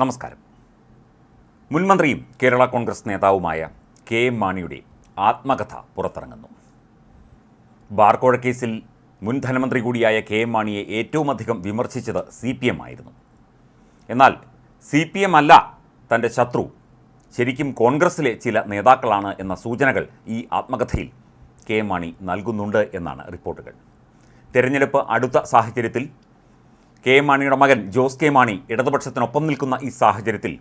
നമസ്കാരം. മുൻമന്ത്രിയും കേരള കോൺഗ്രസ് നേതാവുമായ K M മാണിയുടെ ആത്മകഥ പുറത്തിറങ്ങുന്നു. ബാർക്കോഴ കേസിൽ മുൻ ധനമന്ത്രി കൂടിയായ കെ എം മാണിയെ ഏറ്റവുമധികം വിമർശിച്ചത് സി പി എം ആയിരുന്നു. എന്നാൽ സി പി എം അല്ല തന്റെ ശത്രു. ശരിക്കും കോൺഗ്രസിലെ ചില നേതാക്കളാണ് എന്ന സൂചനകൾ ഈ ആത്മകഥയിൽ കെ എം മാണി നൽകുന്നുണ്ട് എന്നാണ് റിപ്പോർട്ടുകൾ. തെരഞ്ഞെടുപ്പ് അടുത്ത സാഹചര്യത്തിൽ കെ മാണിയുടെ മകൻ ജോസ് കെ മാണി ഇടതുപക്ഷത്തിനൊപ്പം നിൽക്കുന്ന ഈ സാഹചര്യത്തിൽ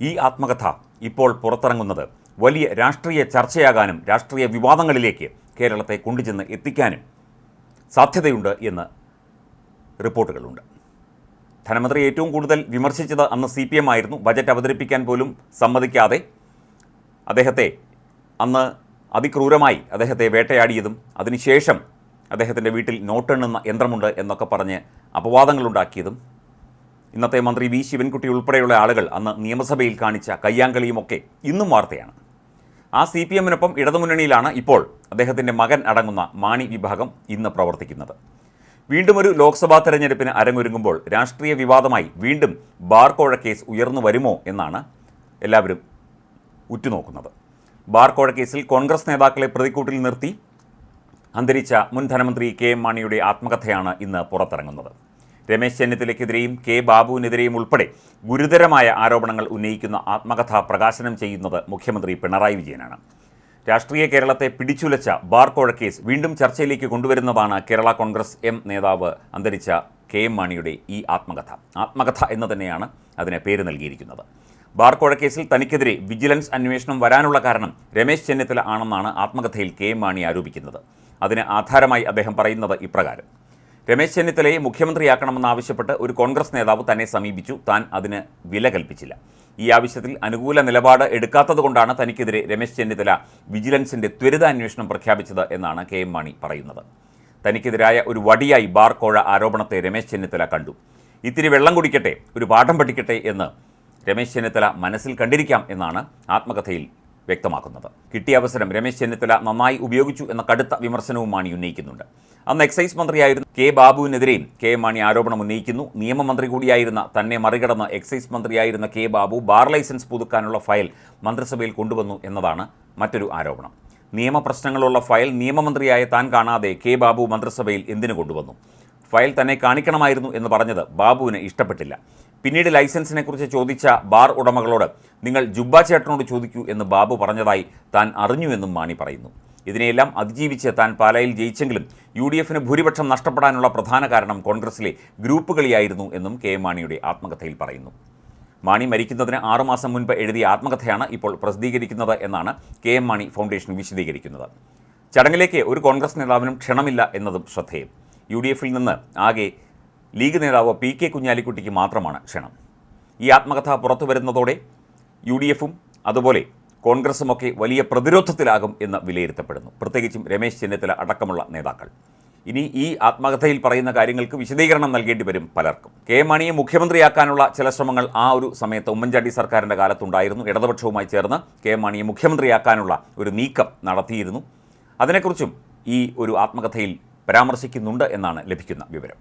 ഈ ആത്മകഥ ഇപ്പോൾ പുറത്തിറങ്ങുന്നത് വലിയ രാഷ്ട്രീയ ചർച്ചയാകാനും രാഷ്ട്രീയ വിവാദങ്ങളിലേക്ക് കേരളത്തെ കൊണ്ടുചെന്ന് എത്തിക്കാനും സാധ്യതയുണ്ട് എന്ന് റിപ്പോർട്ടുകളുണ്ട്. ധനമന്ത്രി ഏറ്റവും കൂടുതൽ വിമർശിച്ചത് അന്ന് സി പി എം ആയിരുന്നു. ബജറ്റ് അവതരിപ്പിക്കാൻ പോലും സമ്മതിക്കാതെ അദ്ദേഹത്തെ അന്ന് അതിക്രൂരമായി അദ്ദേഹത്തെ വേട്ടയാടിയതും അതിനുശേഷം അദ്ദേഹത്തിന്റെ വീട്ടിൽ നോട്ടെണ്ണുന്ന യന്ത്രമുണ്ട് എന്നൊക്കെ പറഞ്ഞ് അപവാദങ്ങളുണ്ടാക്കിയതും ഇന്നത്തെ മന്ത്രി വി ശിവൻകുട്ടി ഉൾപ്പെടെയുള്ള ആളുകൾ അന്ന് നിയമസഭയിൽ കാണിച്ച കയ്യാങ്കളിയുമൊക്കെ ഇന്നും വാർത്തയാണ്. ആ സി പി എമ്മിനൊപ്പം ഇടതുമുന്നണിയിലാണ് ഇപ്പോൾ അദ്ദേഹത്തിന്റെ മകൻ അടങ്ങുന്ന മാണി വിഭാഗം ഇന്ന് പ്രവർത്തിക്കുന്നത്. വീണ്ടും ഒരു ലോക്സഭാ തെരഞ്ഞെടുപ്പിന് അരങ്ങൊരുങ്ങുമ്പോൾ രാഷ്ട്രീയ വിവാദമായി വീണ്ടും ബാർക്കോഴ കേസ് ഉയർന്നു വരുമോ എന്നാണ് എല്ലാവരും ഉറ്റുനോക്കുന്നത്. ബാർക്കോഴ കേസിൽ കോൺഗ്രസ് നേതാക്കളെ പ്രതിക്കൂട്ടിൽ നിർത്തി അന്തരിച്ച മുൻ ധനമന്ത്രി കെ എം മാണിയുടെ ആത്മകഥയാണ് ഇന്ന് പുറത്തിറങ്ങുന്നത്. രമേശ് ചെന്നിത്തലയ്ക്കെതിരെയും കെ ബാബുവിനെതിരെയും ഉൾപ്പെടെ ഗുരുതരമായ ആരോപണങ്ങൾ ഉന്നയിക്കുന്ന ആത്മകഥ പ്രകാശനം ചെയ്യുന്നത് മുഖ്യമന്ത്രി പിണറായി വിജയനാണ്. രാഷ്ട്രീയ കേരളത്തെ പിടിച്ചുലച്ച ബാർക്കോഴ കേസ് വീണ്ടും ചർച്ചയിലേക്ക് കൊണ്ടുവരുന്നതാണ് കേരള കോൺഗ്രസ് എം നേതാവ് അന്തരിച്ച കെ എം മാണിയുടെ ഈ ആത്മകഥ. ആത്മകഥ എന്ന് തന്നെയാണ് അതിന് പേര് നൽകിയിരിക്കുന്നത്. ബാർക്കോഴ കേസിൽ തനിക്കെതിരെ വിജിലൻസ് അന്വേഷണം വരാനുള്ള കാരണം രമേശ് ചെന്നിത്തല ആണെന്നാണ് ആത്മകഥയിൽ കെ എം മാണി ആരോപിക്കുന്നത്. അതിന് ആധാരമായി അദ്ദേഹം പറയുന്നത് ഇപ്രകാരം. രമേശ് ചെന്നിത്തലയെ മുഖ്യമന്ത്രിയാക്കണമെന്നാവശ്യപ്പെട്ട് ഒരു കോൺഗ്രസ് നേതാവ് തന്നെ സമീപിച്ചു. താൻ അതിന് വില കൽപ്പിച്ചില്ല. ഈ ആവശ്യത്തിൽ അനുകൂല നിലപാട് എടുക്കാത്തതുകൊണ്ടാണ് തനിക്കെതിരെ രമേശ് ചെന്നിത്തല വിജിലൻസിന്റെ ത്വരിത അന്വേഷണം പ്രഖ്യാപിച്ചത് എന്നാണ് കെ എം മാണി പറയുന്നത്. തനിക്കെതിരായ ഒരു വടിയായി ബാർക്കോഴ ആരോപണത്തെ രമേശ് ചെന്നിത്തല കണ്ടു. ഇത്തിരി വെള്ളം കുടിക്കട്ടെ ഒരു പാഠം പഠിക്കട്ടെ എന്ന് രമേശ് ചെന്നിത്തല മനസ്സിൽ കണ്ടിരിക്കാം എന്നാണ് ആത്മകഥയിൽ വ്യക്തമാക്കുന്നത്. കിട്ടിയ അവസരം രമേശ് ചെന്നിത്തല നന്നായി ഉപയോഗിച്ചു എന്ന കടുത്ത വിമർശനവും മാണി ഉന്നയിക്കുന്നുണ്ട്. അന്ന് എക്സൈസ് മന്ത്രിയായിരുന്ന കെ ബാബുവിനെതിരെയും കെ മാണി ആരോപണം ഉന്നയിക്കുന്നു. നിയമമന്ത്രി കൂടിയായിരുന്ന തന്നെ മറികടന്ന് എക്സൈസ് മന്ത്രിയായിരുന്ന കെ ബാബു ബാർ ലൈസൻസ് പുതുക്കാനുള്ള ഫയൽ മന്ത്രിസഭയിൽ കൊണ്ടുവന്നു എന്നതാണ് മറ്റൊരു ആരോപണം. നിയമപ്രശ്നങ്ങളുള്ള ഫയൽ നിയമമന്ത്രിയായ താൻ കാണാതെ കെ ബാബു മന്ത്രിസഭയിൽ എന്തിനു കൊണ്ടുവന്നു? ഫയൽ തന്നെ കാണിക്കണമായിരുന്നു എന്ന് പറഞ്ഞത് ബാബുവിന് ഇഷ്ടപ്പെട്ടില്ല. പിന്നീട് ലൈസൻസിനെക്കുറിച്ച് ചോദിച്ച ബാർ ഉടമകളോട് നിങ്ങൾ ജുബ്ബ ചേട്ടനോട് ചോദിക്കൂ എന്ന് ബാബു പറഞ്ഞതായി താൻ അറിഞ്ഞുവെന്നും മാണി പറയുന്നു. ഇതിനെയെല്ലാം അതിജീവിച്ച് താൻ പാലായിൽ ജയിച്ചെങ്കിലും യു ഡി എഫിന് ഭൂരിപക്ഷം നഷ്ടപ്പെടാനുള്ള പ്രധാന കാരണം കോൺഗ്രസിലെ ഗ്രൂപ്പ് കളിയായിരുന്നു എന്നും കെ എം മാണിയുടെ ആത്മകഥയിൽ പറയുന്നു. മാണി മരിക്കുന്നതിന് ആറുമാസം മുൻപ് എഴുതിയ ആത്മകഥയാണ് ഇപ്പോൾ പ്രസിദ്ധീകരിക്കുന്നത് എന്നാണ് കെ എം മാണി ഫൗണ്ടേഷൻ വിശദീകരിക്കുന്നത്. ചടങ്ങിലേക്ക് ഒരു കോൺഗ്രസ് നേതാവിനും ക്ഷണമില്ല എന്നതും ശ്രദ്ധേയം. യു ഡി എഫിൽ നിന്ന് ആകെ ലീഗ് നേതാവ് പി കെ കുഞ്ഞാലിക്കുട്ടിക്ക് മാത്രമാണ് ക്ഷണം. ഈ ആത്മകഥ പുറത്തു വരുന്നതോടെ യു ഡി എഫും അതുപോലെ കോൺഗ്രസുമൊക്കെ വലിയ പ്രതിരോധത്തിലാകും എന്ന് വിലയിരുത്തപ്പെടുന്നു. പ്രത്യേകിച്ചും രമേശ് ചെന്നിത്തല അടക്കമുള്ള നേതാക്കൾ. ഇനി ഈ ആത്മകഥയിൽ പറയുന്ന കാര്യങ്ങൾക്ക് വിശദീകരണം നൽകേണ്ടി വരും പലർക്കും. കെ മണിയെ മുഖ്യമന്ത്രിയാക്കാനുള്ള ചില ശ്രമങ്ങൾ ആ ഒരു സമയത്ത് ഉമ്മൻചാണ്ടി സർക്കാരിന്റെ കാലത്തുണ്ടായിരുന്നു. ഇടതുപക്ഷവുമായി ചേർന്ന് കെ മാണിയെ മുഖ്യമന്ത്രിയാക്കാനുള്ള ഒരു നീക്കം നടത്തിയിരുന്നു. അതിനെക്കുറിച്ചും ഈ ഒരു ആത്മകഥയിൽ പരാമർശിക്കുന്നുണ്ട് എന്നാണ് ലഭിക്കുന്ന വിവരം.